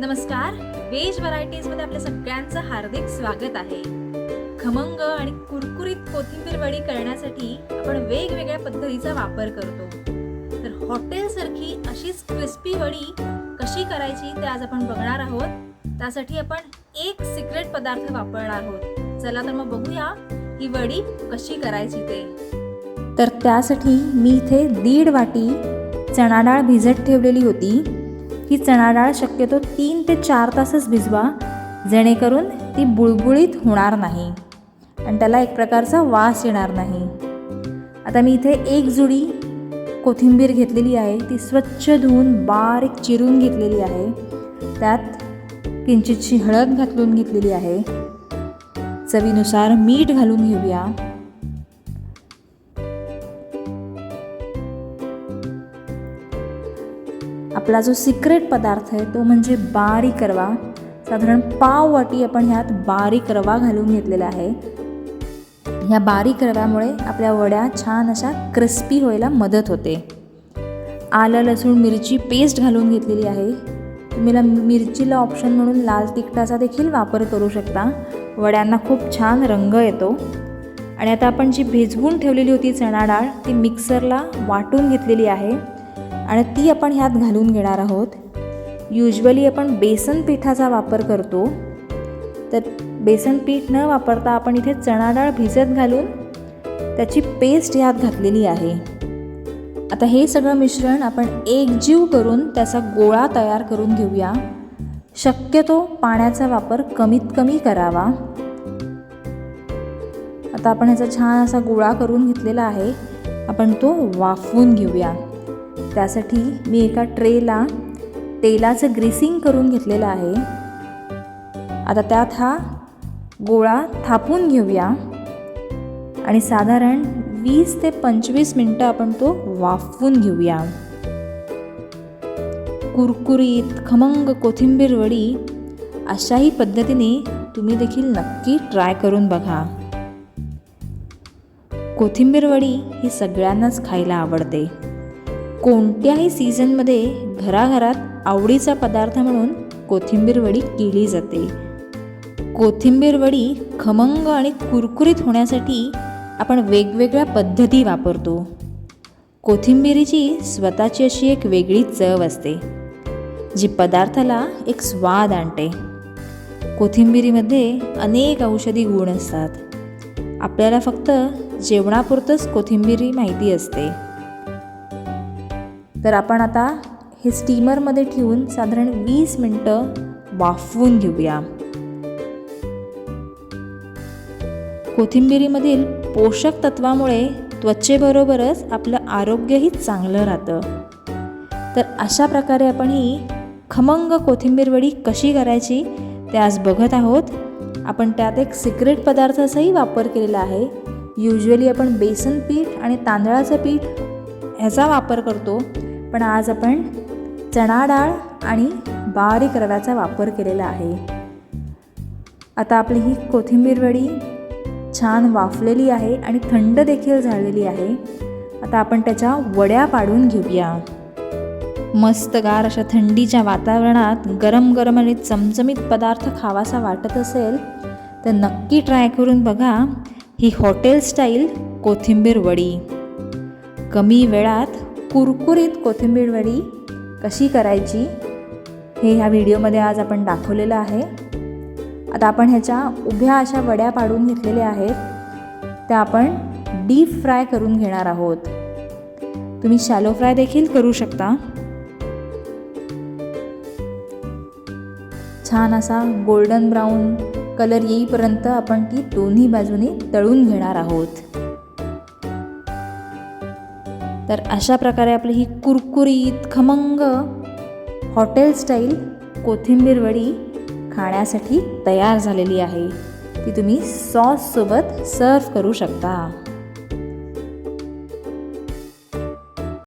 नमस्कार. व्हेज व्हरायटीजमध्ये आपल्या सगळ्यांचं हार्दिक स्वागत आहे. खमंग आणि कुरकुरीत कोथिंबीर वडी करण्यासाठी आपण वेगवेगळ्या पद्धतीचा वापर करतो. तर हॉटेलसारखी अशीच क्रिस्पी वडी कशी करायची ते आज आपण बघणार आहोत. त्यासाठी आपण एक सिक्रेट पदार्थ वापरणार आहोत. चला तर मग बघूया ही वडी कशी करायची ते. तर त्यासाठी मी इथे दीड वाटी चणा डाळ भिजत ठेवलेली होती. ही चणा डाळ शक्यतो तीन ते चार तासच भिजवा जेणेकरून ती बुळबुळीत होणार नाही आणि त्याला एक प्रकारचा वास येणार नाही. आता मी इथे एक जुडी कोथिंबीर घेतलेली आहे ती स्वच्छ धुवून बारीक चिरून घेतलेली आहे. त्यात किंचितशी हळद घातलून घेतलेली आहे. चवीनुसार मीठ घालून घेऊया. आपला जो सिक्रेट पदार्थ आहे तो म्हणजे बारीक रवा साधारण पाव वाटी आपण ह्यात बारीक रवा घालून घेतलेला आहे. ह्या बारीक रव्यामुळे आपल्या वड्या छान अशा क्रिस्पी व्हायला मदत होते. आलं लसूण मिरची पेस्ट घालून घेतलेली आहे. तुम्हीला मिरचीला ऑप्शन म्हणून लाल तिखटाचा देखील वापर करू शकता. वड्यांना खूप छान रंग येतो. आणि आता आपण जी भिजवून ठेवलेली होती चणा डाळ ती मिक्सरला वाटून घेतलेली आहे. आणि ती आपण ह्यात घालून घेणार आहोत. युजली आपण बेसन पिठाचा वापर करतो. तर बेसन पीठ न वापरता आपण इथे चणा डाळ भिजत घालून त्याची पेस्ट ह्यात घातलेली आहे. आता हे सगळं मिश्रण आपण एकजीव करून त्याचा गोळा तयार करून घेऊया. शक्यतो पाण्याचा वापर कमीत कमी करावा. आता आपण ह्याचा छान असा गोळा करून घेतलेला आहे. आपण तो वाफवून घेऊया. त्यासाठी मी एका ट्रेला तेलाचं ग्रीसिंग करून घेतलेलं आहे. आता त्यात हा गोळा थापून घेऊया. आणि साधारण वीस ते पंचवीस मिनटं आपण तो वाफवून घेऊया. कुरकुरीत खमंग कोथिंबीर वडी अशाही पद्धतीने तुम्ही देखील नक्की ट्राय करून बघा. कोथिंबीर वडी ही सगळ्यांनाच खायला आवडते. कोणत्याही सीझनमध्ये घराघरात आवडीचा पदार्थ म्हणून कोथिंबीर वडी केली जाते. कोथिंबीर वडी खमंग आणि कुरकुरीत होण्यासाठी आपण वेगवेगळ्या पद्धती वापरतो. कोथिंबिरीची स्वतःची अशी एक वेगळी चव असते जी पदार्थाला एक स्वाद आणते. कोथिंबिरीमध्ये अनेक औषधी गुण असतात. आपल्याला फक्त जेवणापुरतंच कोथिंबीरी माहिती असते. तर आपण आता हे स्टीमरमध्ये ठेवून साधारण वीस मिनटं वाफवून घेऊया. कोथिंबिरीमधील पोषक तत्वामुळे त्वचेबरोबरच आपलं आरोग्यही चांगलं राहतं. तर अशा प्रकारे आपण ही खमंग कोथिंबीर वडी कशी करायची ते आज बघत आहोत. आपण त्यात एक सिक्रेट पदार्थाचाही वापर केलेला आहे. युजली आपण बेसन पीठ आणि तांदळाचं पीठ ह्याचा वापर करतो. पण आज आपण चणा डाळ आणि बारीक रव्याचा वापर केलेला आहे. आता आपली ही कोथिंबीर वडी छान वाफलेली आहे आणि थंड देखील झालेली आहे. आता आपण त्याच्या वड्या पाडून घेऊया. मस्तगार अशा थंडीच्या वातावरणात गरम गरम आणि चमचमीत पदार्थ खावासा वाटत असेल तर नक्की ट्राय करून बघा ही हॉटेल स्टाईल कोथिंबीर वडी. कमी वेळात कुरकुरीत कोथिंबीर वडी कशी करायची हे ह्या व्हिडिओमध्ये आज आपण दाखवलेलं आहे. आता आपण ह्याच्या उभ्या अशा वड्या पाडून घेतलेल्या आहेत. त्या आपण डीप फ्राय करून घेणार आहोत. तुम्ही शॅलो फ्राय देखील करू शकता. छान असा गोल्डन ब्राऊन कलर येईपर्यंत आपण ती दोन्ही बाजूने तळून घेणार आहोत. तर अशा प्रकारे आपली ही कुरकुरीत खमंग हॉटेल स्टाईल कोथिंबीर वडी खाण्यासाठी तयार झालेली आहे. ती तुम्ही सॉससोबत सर्व करू शकता.